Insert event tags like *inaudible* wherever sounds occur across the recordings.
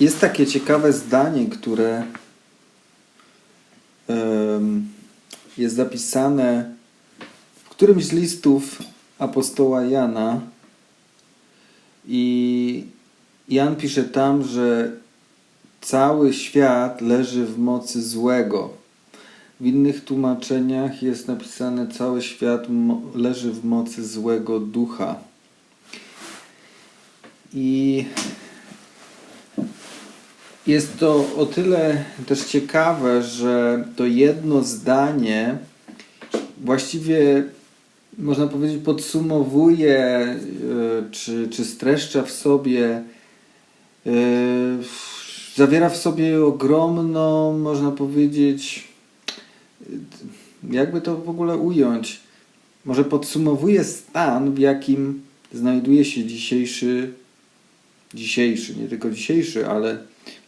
Jest takie ciekawe zdanie, które jest zapisane w którymś z listów apostoła Jana. I Jan pisze tam, że cały świat leży w mocy złego. W innych tłumaczeniach jest napisane: cały świat leży w mocy złego ducha. I jest to o tyle też ciekawe, że to jedno zdanie właściwie można powiedzieć podsumowuje e, czy, czy streszcza w sobie e, zawiera w sobie ogromną, można powiedzieć jakby to w ogóle ująć może podsumowuje stan, w jakim znajduje się dzisiejszy dzisiejszy, nie tylko dzisiejszy, ale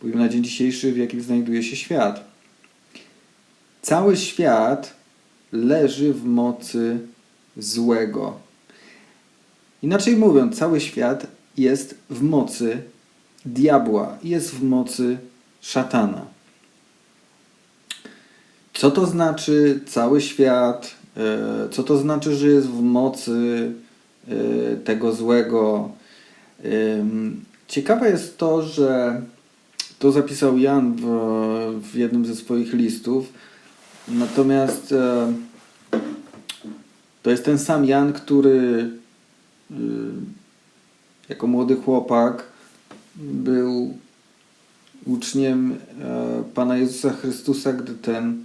mówimy na dzień dzisiejszy, w jakim znajduje się świat. Cały świat leży w mocy złego. Inaczej mówiąc, cały świat jest w mocy diabła, jest w mocy szatana. Co to znaczy cały świat? E, Co to znaczy, że jest w mocy e, tego złego? Ciekawe jest to, że to zapisał Jan w, w jednym ze swoich listów. Natomiast e, to jest ten sam Jan, który y, jako młody chłopak był uczniem e, Pana Jezusa Chrystusa, gdy ten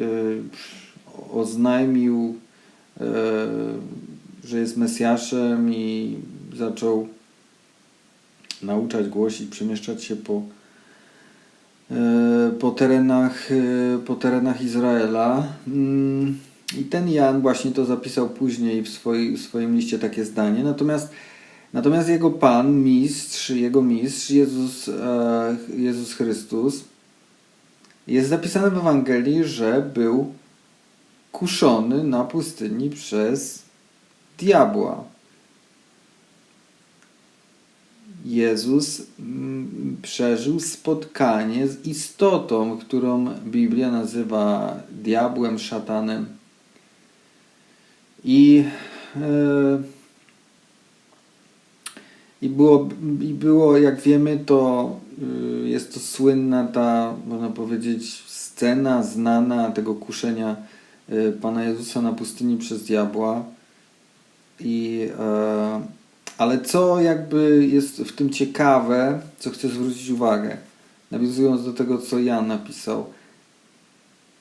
y, oznajmił, e, że jest Mesjaszem i zaczął nauczać, głosić, przemieszczać się po, e, po, terenach, e, po terenach Izraela. Mm, I ten Jan właśnie to zapisał później w, w swoim liście takie zdanie. Natomiast, natomiast jego Pan, mistrz, jego mistrz, Jezus, e, Jezus Chrystus, jest zapisane w Ewangelii, że był kuszony na pustyni przez diabła. Jezus mm, przeżył spotkanie z istotą, którą Biblia nazywa diabłem, szatanem. I, e, i, było, I było, jak wiemy, to y, jest to słynna ta, można powiedzieć, scena znana tego kuszenia y, Pana Jezusa na pustyni przez diabła. I e, ale co jakby jest w tym ciekawe, co chcę zwrócić uwagę, nawiązując do tego, co Jan napisał.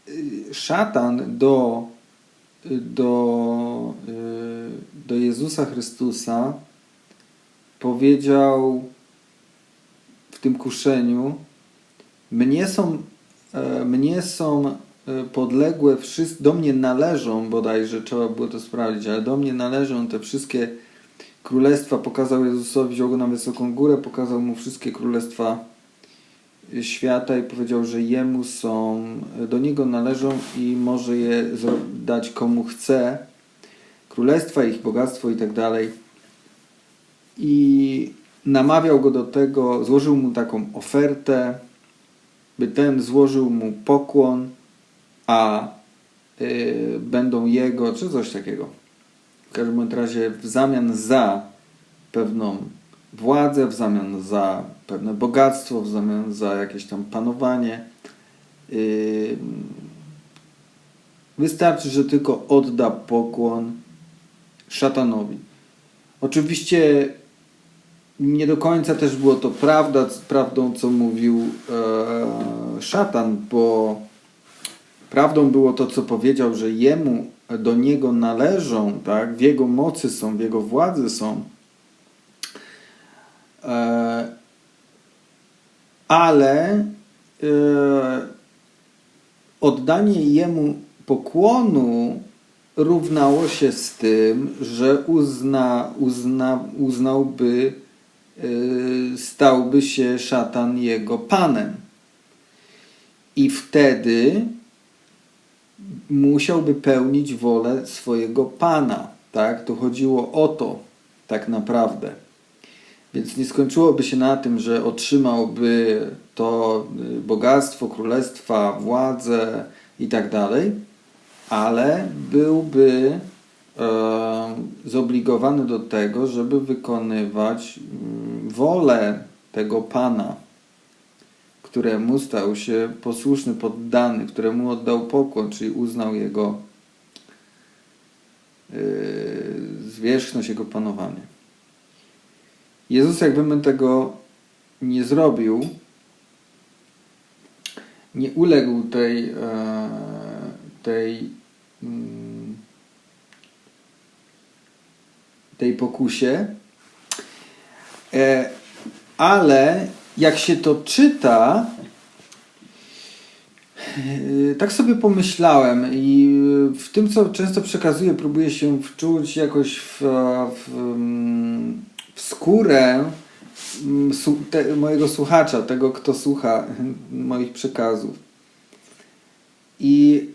Y, Szatan do, y, do, y, do Jezusa Chrystusa powiedział w tym kuszeniu: Mnie są, e, mnie są e, podległe, do mnie należą, bodajże trzeba było to sprawdzić, ale do mnie należą te wszystkie królestwa pokazał Jezusowi, wziął go na wysoką górę, pokazał mu wszystkie królestwa świata i powiedział, że jemu są, do niego należą i może je dać komu chce. Królestwa, ich bogactwo i tak dalej. I namawiał go do tego, złożył mu taką ofertę, by ten złożył mu pokłon, a y, będą jego, czy coś takiego. W każdym razie w zamian za pewną władzę, w zamian za pewne bogactwo, w zamian za jakieś tam panowanie. Wystarczy, że tylko odda pokłon szatanowi. Oczywiście nie do końca też było to prawda, prawdą, co mówił e, szatan, bo prawdą było to, co powiedział, że jemu do niego należą, tak, w jego mocy są, w jego władzy są. E, ale e, oddanie jemu pokłonu równało się z tym, że uzna, uzna, uznałby, e, stałby się szatan jego panem. I wtedy musiałby pełnić wolę swojego pana. Tak? Tu chodziło o to tak naprawdę. Więc nie skończyłoby się na tym, że otrzymałby to y, bogactwo, królestwa, władzę i tak dalej, ale byłby e, zobligowany do tego, żeby wykonywać mm, wolę tego Pana, któremu stał się posłuszny, poddany, któremu oddał pokłon, czyli uznał jego yy, zwierzchność, jego panowanie. Jezus, jakby tego nie zrobił, nie uległ tej, e, tej, mm, tej pokusie, e, ale jak się to czyta, e, tak sobie pomyślałem i w tym, co często przekazuję, próbuję się wczuć jakoś w, w, w skórę mm, te, mojego słuchacza, tego, kto słucha *laughs* moich przekazów. I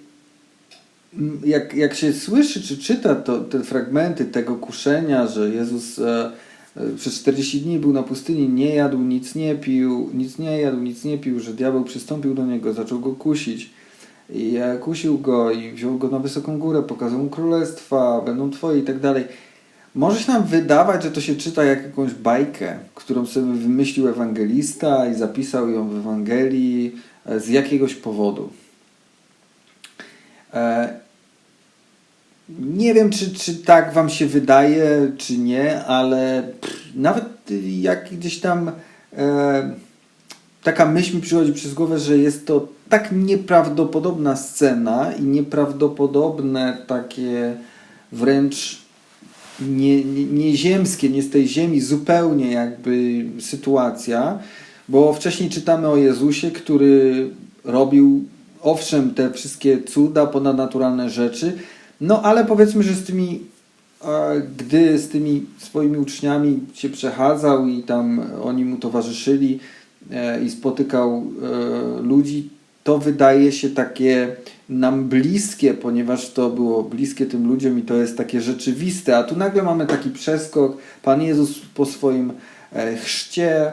jak, jak się słyszy czy czyta to, te fragmenty tego kuszenia, że Jezus e przez 40 dni był na pustyni, nie jadł, nic nie pił, nic nie jadł, nic nie pił, że diabeł przystąpił do niego, zaczął go kusić. I e, kusił go i wziął go na wysoką górę, pokazał mu królestwa, będą twoje i tak dalej. Może się nam wydawać, że to się czyta jak jakąś bajkę, którą sobie wymyślił ewangelista i zapisał ją w Ewangelii e, z jakiegoś powodu. Nie wiem, czy, czy tak Wam się wydaje, czy nie, ale nawet jak gdzieś tam e, taka myśl mi przychodzi przez głowę, że jest to tak nieprawdopodobna scena i nieprawdopodobne takie wręcz nie, nie, nieziemskie, nie z tej ziemi zupełnie jakby sytuacja, bo wcześniej czytamy o Jezusie, który robił owszem te wszystkie cuda, ponadnaturalne rzeczy, no ale powiedzmy, że z tymi gdy z tymi swoimi uczniami się przechadzał i tam oni mu towarzyszyli e, i spotykał e, ludzi, to wydaje się takie nam bliskie, ponieważ to było bliskie tym ludziom i to jest takie rzeczywiste. A tu nagle mamy taki przeskok. Pan Jezus po swoim e, chrzcie,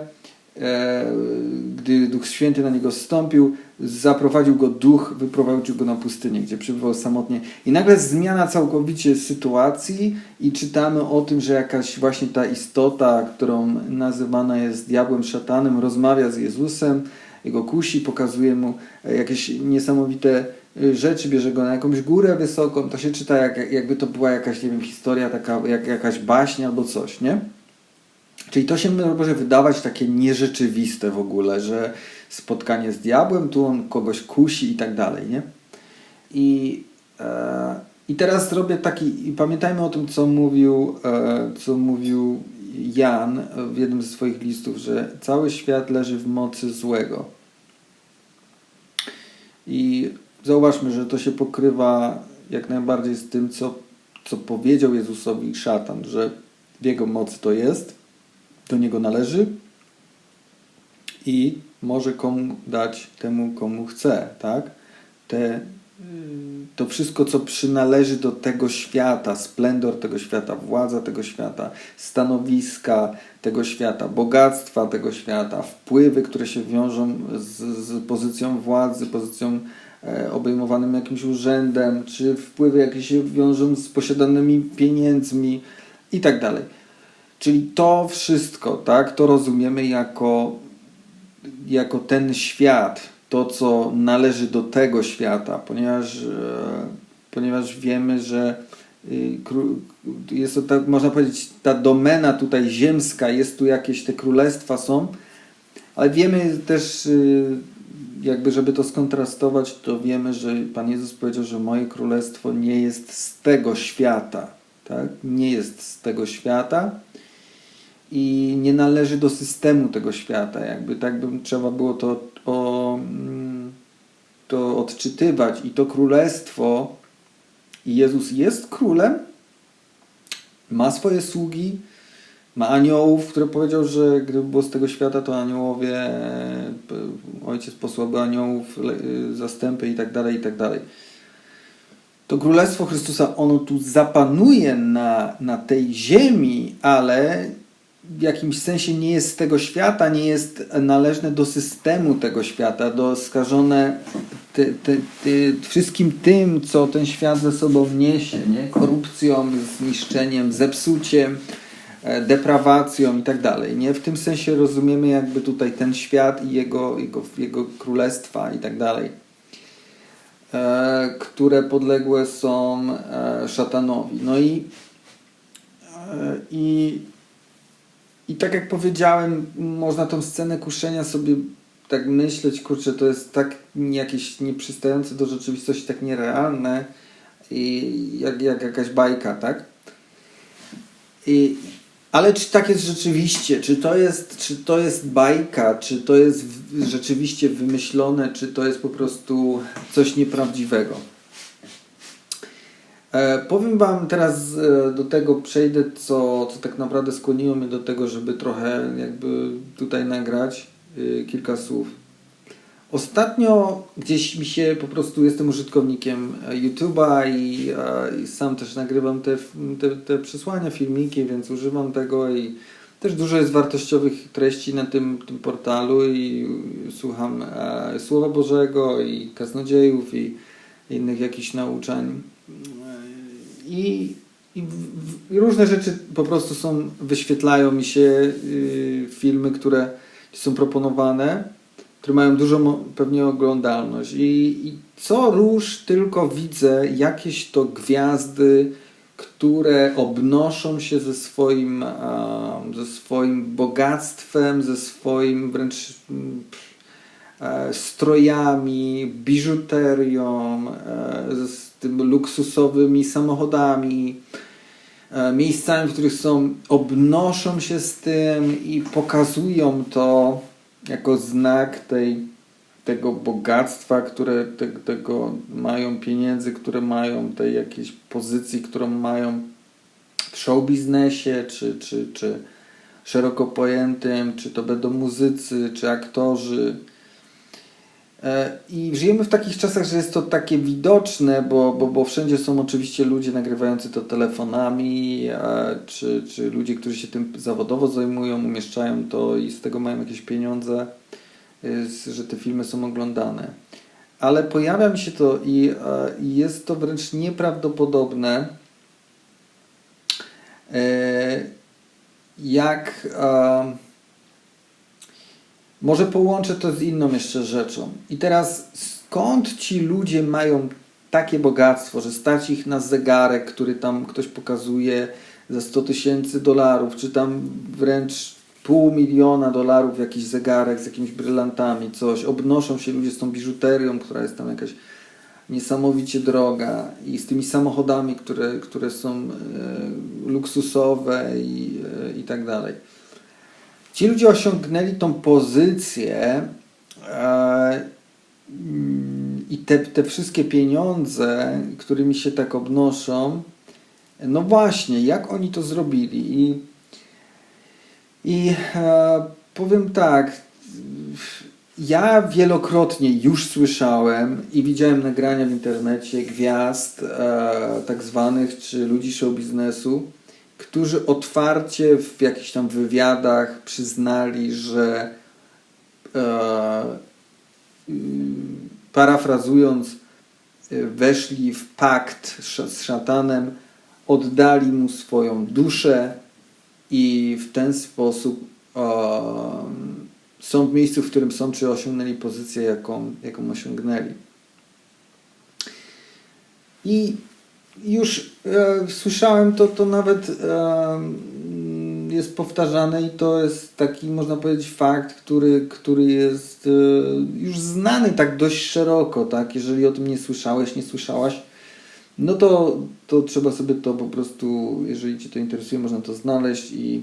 gdy Duch Święty na niego zstąpił, zaprowadził go duch, wyprowadził go na pustynię, gdzie przebywał samotnie. I nagle zmiana całkowicie sytuacji i czytamy o tym, że jakaś właśnie ta istota, którą nazywana jest diabłem, szatanem, rozmawia z Jezusem, jego kusi, pokazuje mu e, jakieś niesamowite e, rzeczy, bierze go na jakąś górę wysoką, to się czyta jak, jakby to była jakaś, nie wiem, historia, taka, jak, jakaś baśń albo coś, nie? Czyli to się może wydawać takie nierzeczywiste w ogóle, że spotkanie z diabłem, tu on kogoś kusi i tak dalej, nie? I, e, i teraz zrobię taki, i pamiętajmy o tym, co mówił, e, co mówił Jan w jednym ze swoich listów, że cały świat leży w mocy złego. I zauważmy, że to się pokrywa jak najbardziej z tym, co, co powiedział Jezusowi szatan, że w jego mocy to jest, do niego należy i może komu dać temu, komu chce, tak? Te to wszystko, co przynależy do tego świata, splendor tego świata, władza tego świata, stanowiska tego świata, bogactwa tego świata, wpływy, które się wiążą z, z pozycją władzy, pozycją e, obejmowanym jakimś urzędem, czy wpływy, jakie się wiążą z posiadanymi pieniędzmi i tak dalej. Czyli to wszystko, tak, to rozumiemy jako, jako ten świat, to, co należy do tego świata, ponieważ, e, ponieważ wiemy, że y, jest to, tak, można powiedzieć, ta domena tutaj ziemska, jest tu jakieś te królestwa są, ale wiemy też, y, jakby żeby to skontrastować, to wiemy, że Pan Jezus powiedział, że moje królestwo nie jest z tego świata, tak? Nie jest z tego świata i nie należy do systemu tego świata. Jakby tak bym trzeba było to o, mm, to odczytywać i to królestwo i Jezus jest królem, ma swoje sługi, ma aniołów, które powiedział, że gdyby było z tego świata, to aniołowie, e, ojciec posłałby aniołów, zastępy i tak dalej, i tak dalej. To Królestwo Chrystusa, ono tu zapanuje na, na tej ziemi, ale w jakimś sensie nie jest z tego świata, nie jest należne do systemu tego świata, do skażone ty, ty, ty, wszystkim tym, co ten świat ze sobą niesie, nie? korupcją, zniszczeniem, zepsuciem, e, deprawacją i tak dalej. Nie? W tym sensie rozumiemy jakby tutaj ten świat i jego, jego, jego królestwa i tak dalej, e, które podległe są e, szatanowi. No i, i i tak jak powiedziałem, można tą scenę kuszenia sobie tak myśleć, kurczę, to jest tak jakieś nieprzystające do rzeczywistości, tak nierealne, i jak, jak jakaś bajka, tak? I, ale czy tak jest rzeczywiście? Czy to jest, czy to jest bajka? Czy to jest rzeczywiście wymyślone? Czy to jest po prostu coś nieprawdziwego? E, powiem Wam teraz e, do tego przejdę, co, co tak naprawdę skłoniło mnie do tego, żeby trochę jakby tutaj nagrać e, kilka słów. Ostatnio gdzieś mi się po prostu jestem użytkownikiem YouTube'a i, i, sam też nagrywam te, te, te przesłania, filmiki, więc używam tego i też dużo jest wartościowych treści na tym, tym portalu i słucham e, Słowa Bożego i kaznodziejów i innych jakichś nauczań i, i, i, różne rzeczy po prostu są, wyświetlają mi się yy, filmy, które są proponowane, które mają dużą pewnie oglądalność. I, i co róż tylko widzę jakieś to gwiazdy, które obnoszą się ze swoim, ze swoim bogactwem, ze swoim wręcz e, strojami, biżuterią, e, ze tym luksusowymi samochodami, e, miejscami, w których są, obnoszą się z tym i pokazują to jako znak tej, tego bogactwa, które te, tego mają pieniędzy, które mają tej jakiejś pozycji, którą mają w show biznesie, czy, czy, czy szeroko pojętym, czy to będą muzycy, czy aktorzy, I żyjemy w takich czasach, że jest to takie widoczne, bo, bo, bo wszędzie są oczywiście ludzie nagrywający to telefonami, e, czy, czy ludzie, którzy się tym zawodowo zajmują, umieszczają to i z tego mają jakieś pieniądze, e, że te filmy są oglądane. Ale pojawia mi się to i jest to wręcz nieprawdopodobne, jak. Może połączę to z inną jeszcze rzeczą. I teraz skąd ci ludzie mają takie bogactwo, że stać ich na zegarek, który tam ktoś pokazuje za 100 tysięcy dolarów, czy tam wręcz pół miliona dolarów jakiś zegarek z jakimiś brylantami, coś. Obnoszą się ludzie z tą biżuterią, która jest tam jakaś niesamowicie droga i z tymi samochodami, które, które są e, luksusowe i, e, i tak dalej. Ci ludzie osiągnęli tą pozycję e, i te, te wszystkie pieniądze, którymi się tak obnoszą, no właśnie, jak oni to zrobili? I, i e, powiem tak, ja wielokrotnie już słyszałem i widziałem nagrania w internecie gwiazd e, tak zwanych, czy ludzi show biznesu, którzy otwarcie w jakichś tam wywiadach przyznali, że e, parafrazując, e, weszli w pakt z szatanem, oddali mu swoją duszę i w ten sposób e, są w miejscu, w którym są, czy osiągnęli pozycję, jaką, jaką osiągnęli. I już e, słyszałem to, to nawet e, jest powtarzane i to jest taki, można powiedzieć, fakt, który, który jest e, już znany tak dość szeroko, tak? Jeżeli o tym nie słyszałeś, nie słyszałaś, no to, to trzeba sobie to po prostu, jeżeli Cię to interesuje, można to znaleźć i,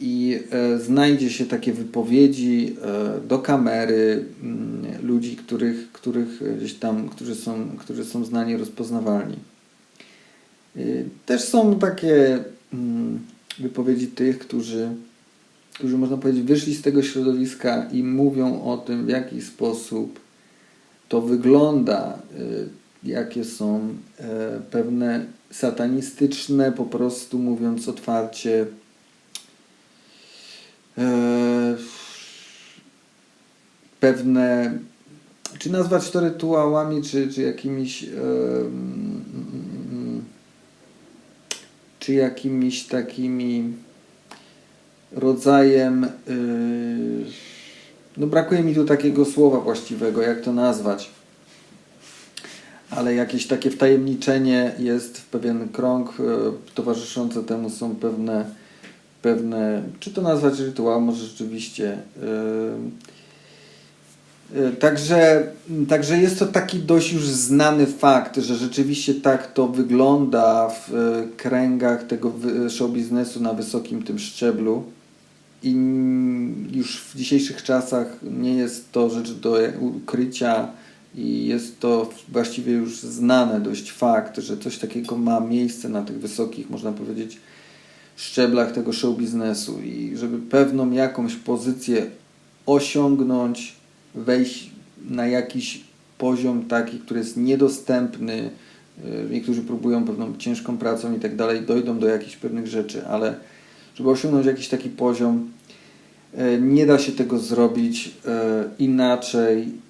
i e, znajdzie się takie wypowiedzi e, do kamery m, mm, ludzi, których, których gdzieś tam, którzy są, którzy są znani, rozpoznawalni. Y, też są takie mm, wypowiedzi tych, którzy, którzy można powiedzieć wyszli z tego środowiska i mówią o tym, w jaki sposób to wygląda, y, jakie są y, pewne satanistyczne, po prostu mówiąc otwarcie, pewne, czy nazwać to rytuałami, czy, czy jakimiś czy jakimiś takimi rodzajem, y, no brakuje mi tu takiego słowa właściwego, jak to nazwać, ale jakieś takie wtajemniczenie jest w pewien krąg, y, towarzyszące temu są pewne, pewne, czy to nazwać rytuał, może rzeczywiście. y, y, Także, także jest to taki dość już znany fakt, że rzeczywiście tak to wygląda w y, kręgach tego show biznesu na wysokim tym szczeblu. I już w dzisiejszych czasach nie jest to rzecz do ukrycia i jest to właściwie już znane dość fakt, że coś takiego ma miejsce na tych wysokich, można powiedzieć, szczeblach tego show biznesu i żeby pewną jakąś pozycję osiągnąć, wejść na jakiś poziom taki, który jest niedostępny. y, Niektórzy próbują pewną ciężką pracą i tak dalej, dojdą do jakichś pewnych rzeczy, ale żeby osiągnąć jakiś taki poziom, e, nie da się tego zrobić e, inaczej,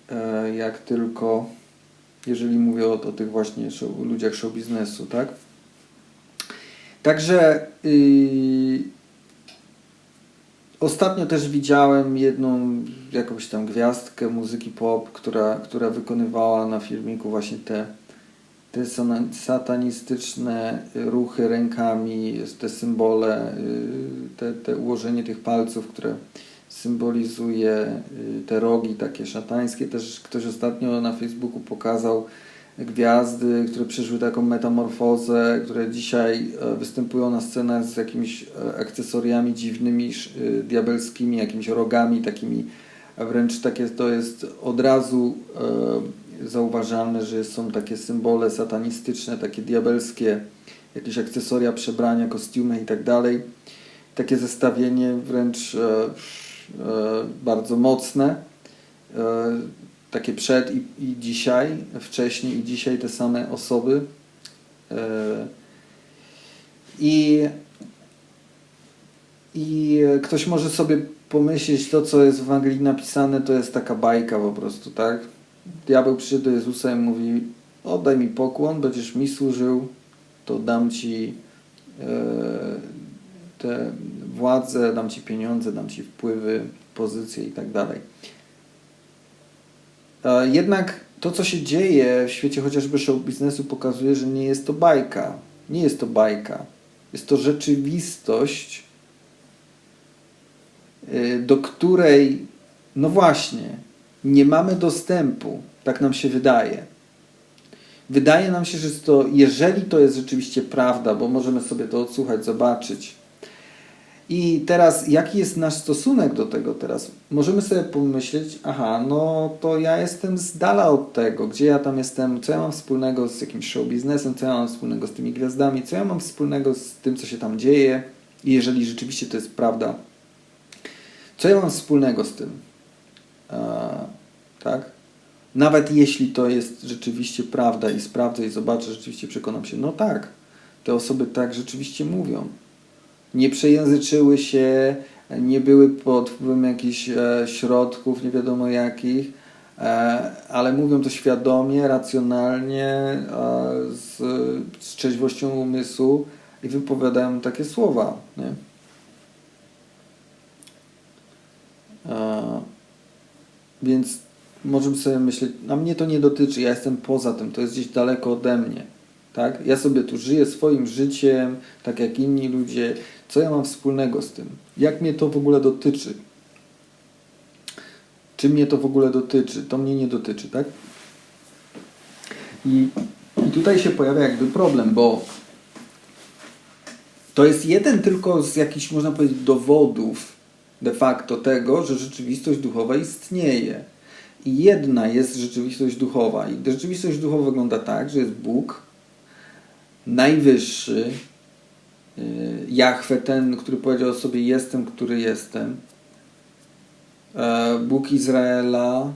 jak tylko jeżeli mówię o, o tych właśnie show, ludziach show biznesu, tak? Także yy, ostatnio też widziałem jedną jakąś tam gwiazdkę muzyki pop, która, która wykonywała na filmiku właśnie te, te satanistyczne ruchy rękami, te symbole, yy, te, te ułożenie tych palców, które symbolizuje yy, te rogi takie szatańskie. Też ktoś ostatnio na Facebooku pokazał gwiazdy, które przeszły taką metamorfozę, które dzisiaj e, występują na scenach z jakimiś e, akcesoriami dziwnymi, e, diabelskimi, jakimiś rogami takimi, a wręcz takie to jest od razu e, zauważalne, że są takie symbole satanistyczne, takie diabelskie, jakieś akcesoria, przebrania, kostiumy i tak dalej. Takie zestawienie wręcz e, e, bardzo mocne. E, takie przed i, i dzisiaj, wcześniej i dzisiaj te same osoby. E, I, I ktoś może sobie pomyśleć, to co jest w Ewangelii napisane, to jest taka bajka po prostu, tak? Diabeł przyszedł do Jezusa i mówi, oddaj mi pokłon, będziesz mi służył, to dam ci e, te władze, dam ci pieniądze, dam ci wpływy, pozycje i tak dalej. Jednak to, co się dzieje w świecie chociażby show biznesu, pokazuje, że nie jest to bajka. Nie jest to bajka. Jest to rzeczywistość, do której, no właśnie, nie mamy dostępu. Tak nam się wydaje. Wydaje nam się, że to, jeżeli to jest rzeczywiście prawda, bo możemy sobie to odsłuchać, zobaczyć, i teraz, jaki jest nasz stosunek do tego teraz? Możemy sobie pomyśleć, aha, no to ja jestem z dala od tego, gdzie ja tam jestem, co ja mam wspólnego z jakimś show biznesem, co ja mam wspólnego z tymi gwiazdami, co ja mam wspólnego z tym, co się tam dzieje, i jeżeli rzeczywiście to jest prawda, co ja mam wspólnego z tym? E, tak? Nawet jeśli to jest rzeczywiście prawda i sprawdzę i zobaczę, rzeczywiście przekonam się, no tak, te osoby tak rzeczywiście mówią nie przejęzyczyły się, nie były pod wpływem jakichś e, środków, nie wiadomo jakich, e, ale mówią to świadomie, racjonalnie, e, z, z trzeźwością umysłu i wypowiadają takie słowa. Nie? Więc możemy sobie myśleć, a mnie to nie dotyczy, ja jestem poza tym, to jest gdzieś daleko ode mnie. Tak? Ja sobie tu żyję swoim życiem, tak jak inni ludzie. Co ja mam wspólnego z tym? Jak mnie to w ogóle dotyczy? Czy mnie to w ogóle dotyczy? To mnie nie dotyczy, tak? I, i tutaj się pojawia jakby problem, bo to jest jeden tylko z jakichś, można powiedzieć, dowodów de facto tego, że rzeczywistość duchowa istnieje. I jedna jest rzeczywistość duchowa. I rzeczywistość duchowa wygląda tak, że jest Bóg, najwyższy, y, Jahwe, ten, który powiedział o sobie jestem, który jestem, E, Bóg Izraela,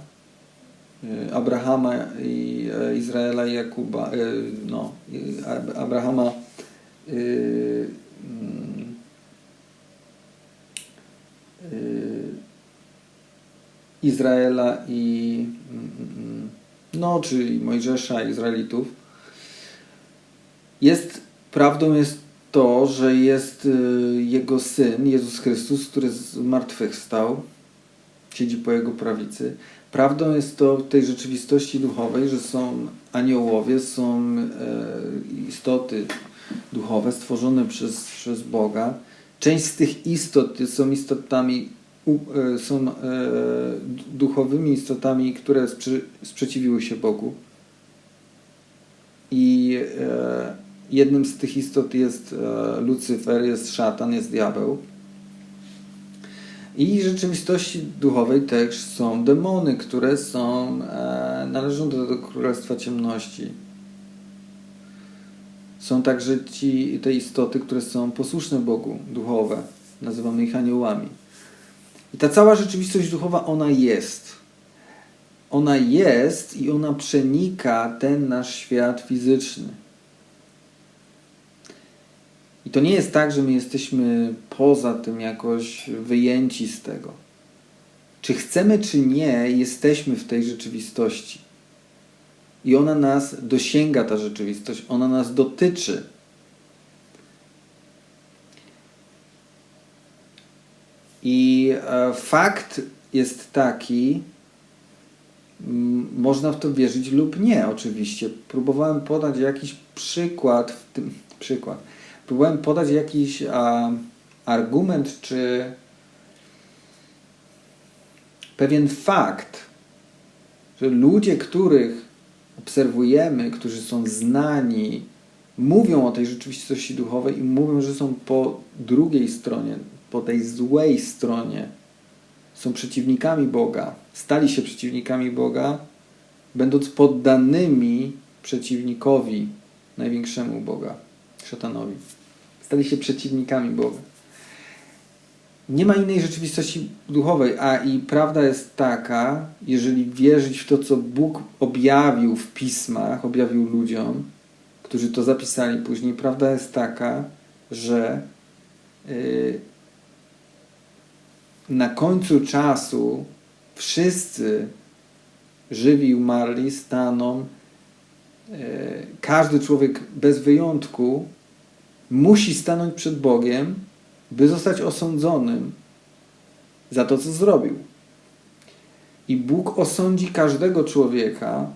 y, Abrahama i e, Izraela i Jakuba, y, no, Ab- Abrahama y, mm, y, Izraela i no, czyli Mojżesza, Izraelitów. Jest prawdą jest to, że jest y, jego syn, Jezus Chrystus, który z martwych stał, siedzi po jego prawicy. Prawdą jest to w tej rzeczywistości duchowej, że są aniołowie, są e, istoty duchowe stworzone przez, przez Boga. Część z tych istot są istotami, e, są duchowymi istotami, które sprze- sprzeciwiły się Bogu. I e, jednym z tych istot jest e, Lucyfer, jest szatan, jest diabeł. I rzeczywistości duchowej też są demony, które są, e, należą do, do Królestwa Ciemności. Są także ci, te istoty, które są posłuszne Bogu, duchowe. Nazywamy ich aniołami. I ta cała rzeczywistość duchowa, ona jest. Ona jest i ona przenika ten nasz świat fizyczny. I to nie jest tak, że my jesteśmy poza tym jakoś wyjęci z tego. Czy chcemy, czy nie, jesteśmy w tej rzeczywistości. I ona nas dosięga, ta rzeczywistość, ona nas dotyczy. I e, fakt jest taki, można w to wierzyć lub nie, oczywiście. Próbowałem podać jakiś przykład w tym *laughs* przykład. Próbowałem podać jakiś a, argument czy pewien fakt, że ludzie, których obserwujemy, którzy są znani, mówią o tej rzeczywistości duchowej i mówią, że są po drugiej stronie, po tej złej stronie, są przeciwnikami Boga, stali się przeciwnikami Boga, będąc poddanymi przeciwnikowi największemu Boga, szatanowi. Stali się przeciwnikami Boga. Nie ma innej rzeczywistości duchowej, a i prawda jest taka, jeżeli wierzyć w to, co Bóg objawił w pismach, objawił ludziom, którzy to zapisali później, prawda jest taka, że yy, na końcu czasu wszyscy żywi umarli staną, yy, każdy człowiek bez wyjątku musi stanąć przed Bogiem, by zostać osądzonym za to, co zrobił. I Bóg osądzi każdego człowieka,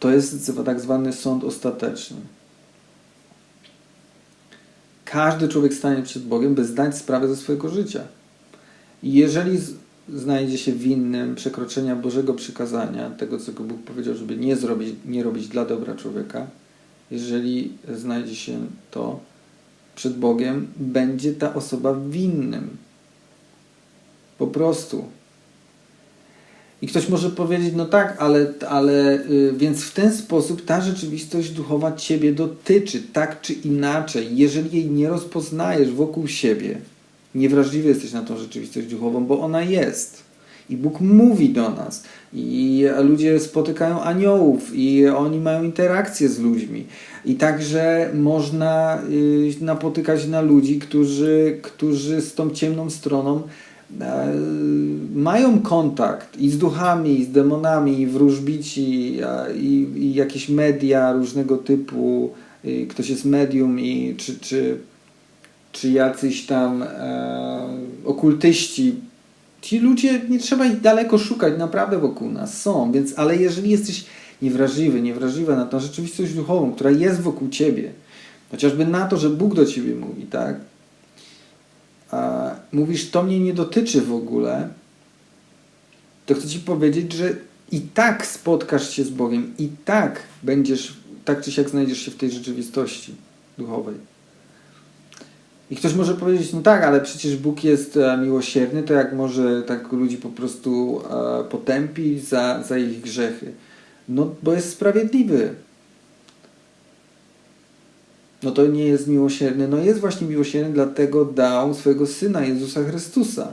to jest tak zwany sąd ostateczny. Każdy człowiek stanie przed Bogiem, by zdać sprawę ze swojego życia. Jeżeli znajdzie się winnym przekroczenia Bożego przykazania, tego, co Bóg powiedział, żeby nie zrobić, nie robić dla dobra człowieka, jeżeli znajdzie się to, przed Bogiem, będzie ta osoba winnym. Po prostu. I ktoś może powiedzieć, no tak, ale, ale y, więc w ten sposób ta rzeczywistość duchowa Ciebie dotyczy, tak czy inaczej. Jeżeli jej nie rozpoznajesz wokół siebie, niewrażliwy jesteś na tą rzeczywistość duchową, bo ona jest. I Bóg mówi do nas. I ludzie spotykają aniołów, i oni mają interakcje z ludźmi. I także można y, napotykać na ludzi, którzy, którzy z tą ciemną stroną e, mają kontakt i z duchami, i z demonami, i wróżbici, i, i jakieś media różnego typu. y, Ktoś jest medium, i czy, czy, czy jacyś tam e, okultyści. Ci ludzie, nie trzeba ich daleko szukać, naprawdę wokół nas są. Więc, ale jeżeli jesteś niewrażliwy, niewrażliwa na tą rzeczywistość duchową, która jest wokół ciebie, chociażby na to, że Bóg do ciebie mówi, tak? A mówisz, to mnie nie dotyczy w ogóle, to chcę ci powiedzieć, że i tak spotkasz się z Bogiem, i tak będziesz, tak czy siak znajdziesz się w tej rzeczywistości duchowej. I ktoś może powiedzieć, no tak, ale przecież Bóg jest e, miłosierny, to jak może tak ludzi po prostu e, potępi za, za ich grzechy? No, bo jest sprawiedliwy. No to nie jest miłosierny. No jest właśnie miłosierny, dlatego dał swojego Syna Jezusa Chrystusa.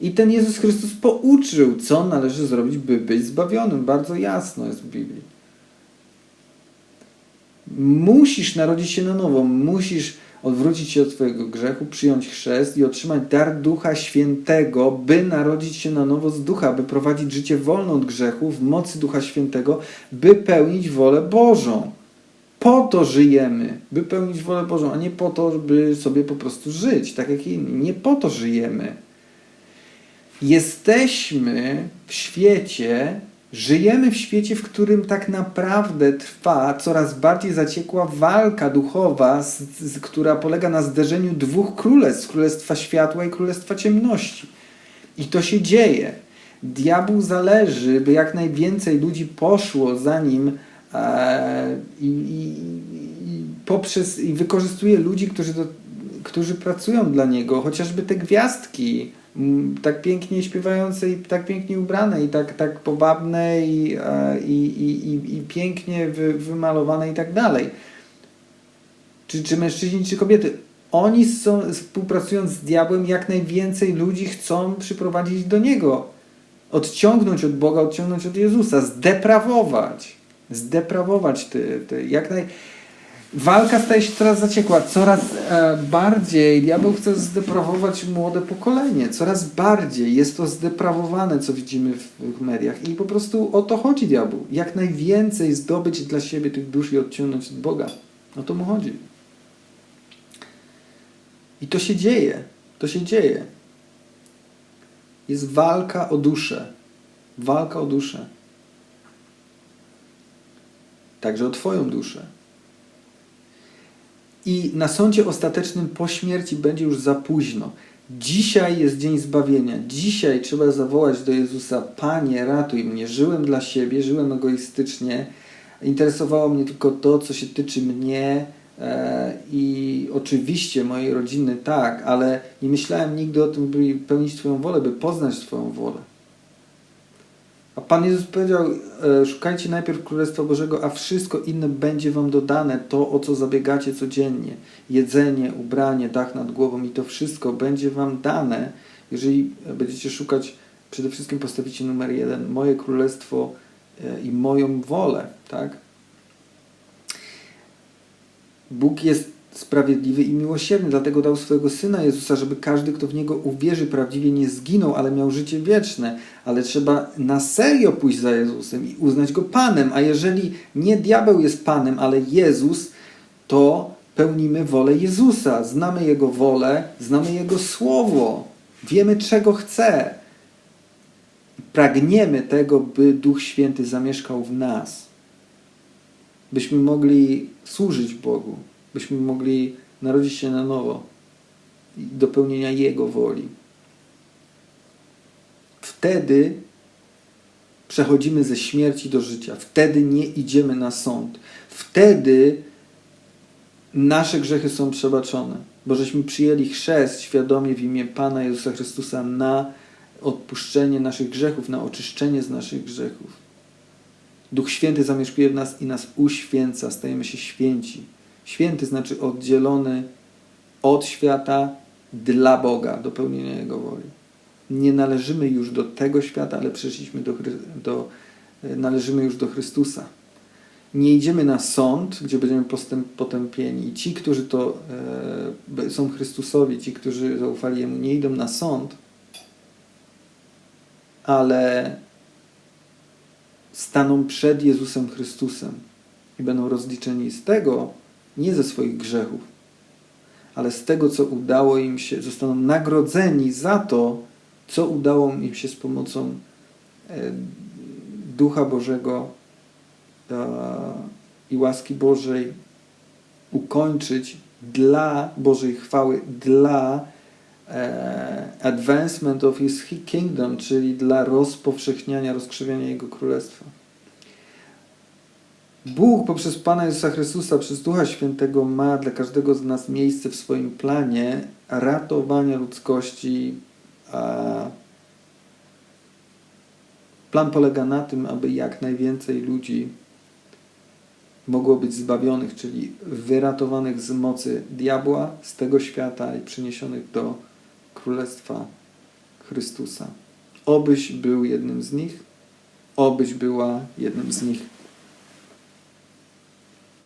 I ten Jezus Chrystus pouczył, co należy zrobić, by być zbawionym. Bardzo jasno jest w Biblii. Musisz narodzić się na nowo, musisz odwrócić się od swojego grzechu, przyjąć chrzest i otrzymać dar Ducha Świętego, by narodzić się na nowo z Ducha, by prowadzić życie wolne od grzechu w mocy Ducha Świętego, by pełnić wolę Bożą. Po to żyjemy, by pełnić wolę Bożą, a nie po to, by sobie po prostu żyć, tak jak inni. Nie po to żyjemy. Jesteśmy w świecie, żyjemy w świecie, w którym tak naprawdę trwa coraz bardziej zaciekła walka duchowa, z, z, która polega na zderzeniu dwóch królestw królestwa światła i królestwa ciemności. I to się dzieje. Diabłu zależy, by jak najwięcej ludzi poszło za nim e, i, i, i, poprzez, i wykorzystuje ludzi, którzy, do, którzy pracują dla niego, chociażby te gwiazdki tak pięknie śpiewające i tak pięknie ubrane i tak, tak powabne i, e, i, i, i, i pięknie wy, wymalowane i tak dalej. Czy, czy mężczyźni, czy kobiety. Oni są, współpracując z diabłem, jak najwięcej ludzi chcą przyprowadzić do niego. Odciągnąć od Boga, odciągnąć od Jezusa, zdeprawować. Zdeprawować te, te jak naj... Walka staje się coraz zaciekła, coraz e, bardziej diabeł chce zdeprawować młode pokolenie, coraz bardziej jest to zdeprawowane, co widzimy w, w mediach i po prostu o to chodzi diabłu. Jak najwięcej zdobyć dla siebie tych dusz i odciągnąć od Boga. O to mu chodzi. I to się dzieje. To się dzieje. Jest walka o duszę. Walka o duszę. Także o Twoją duszę. I na sądzie ostatecznym po śmierci będzie już za późno. Dzisiaj jest dzień zbawienia. Dzisiaj trzeba zawołać do Jezusa: Panie, ratuj mnie. Żyłem dla siebie, żyłem egoistycznie. Interesowało mnie tylko to, co się tyczy mnie e, i oczywiście mojej rodziny, tak, ale nie myślałem nigdy o tym, by pełnić Twoją wolę, by poznać Twoją wolę. A Pan Jezus powiedział: e, Szukajcie najpierw Królestwa Bożego, a wszystko inne będzie Wam dodane, to o co zabiegacie codziennie. Jedzenie, ubranie, dach nad głową i to wszystko będzie Wam dane, jeżeli będziecie szukać, przede wszystkim postawicie numer jeden, moje Królestwo e, i moją wolę. Tak? Bóg jest sprawiedliwy i miłosierny, dlatego dał swojego Syna Jezusa, żeby każdy, kto w Niego uwierzy prawdziwie, nie zginął, ale miał życie wieczne. Ale trzeba na serio pójść za Jezusem i uznać Go Panem, a jeżeli nie diabeł jest Panem, ale Jezus, to pełnimy wolę Jezusa. Znamy Jego wolę, znamy Jego Słowo, wiemy czego chce. Pragniemy tego, by Duch Święty zamieszkał w nas, byśmy mogli służyć Bogu, byśmy mogli narodzić się na nowo do pełnienia Jego woli. Wtedy przechodzimy ze śmierci do życia. Wtedy nie idziemy na sąd. Wtedy nasze grzechy są przebaczone, bo żeśmy przyjęli chrzest świadomie w imię Pana Jezusa Chrystusa na odpuszczenie naszych grzechów, na oczyszczenie z naszych grzechów. Duch Święty zamieszkuje w nas i nas uświęca, stajemy się święci. Święty znaczy oddzielony od świata dla Boga, do pełnienia Jego woli. Nie należymy już do tego świata, ale przeszliśmy do, do należymy już do Chrystusa. Nie idziemy na sąd, gdzie będziemy postęp, potępieni. Ci, którzy to e, są Chrystusowi, ci, którzy zaufali Jemu, nie idą na sąd, ale staną przed Jezusem Chrystusem i będą rozliczeni z tego, nie ze swoich grzechów, ale z tego, co udało im się, zostaną nagrodzeni za to, co udało im się z pomocą e, Ducha Bożego e, i łaski Bożej ukończyć dla Bożej chwały, dla e, advancement of His kingdom, czyli dla rozpowszechniania, rozkrzewiania Jego Królestwa. Bóg poprzez Pana Jezusa Chrystusa, przez Ducha Świętego ma dla każdego z nas miejsce w swoim planie ratowania ludzkości. Plan polega na tym, aby jak najwięcej ludzi mogło być zbawionych, czyli wyratowanych z mocy diabła, z tego świata i przyniesionych do Królestwa Chrystusa. Obyś był jednym z nich, obyś była jednym z nich.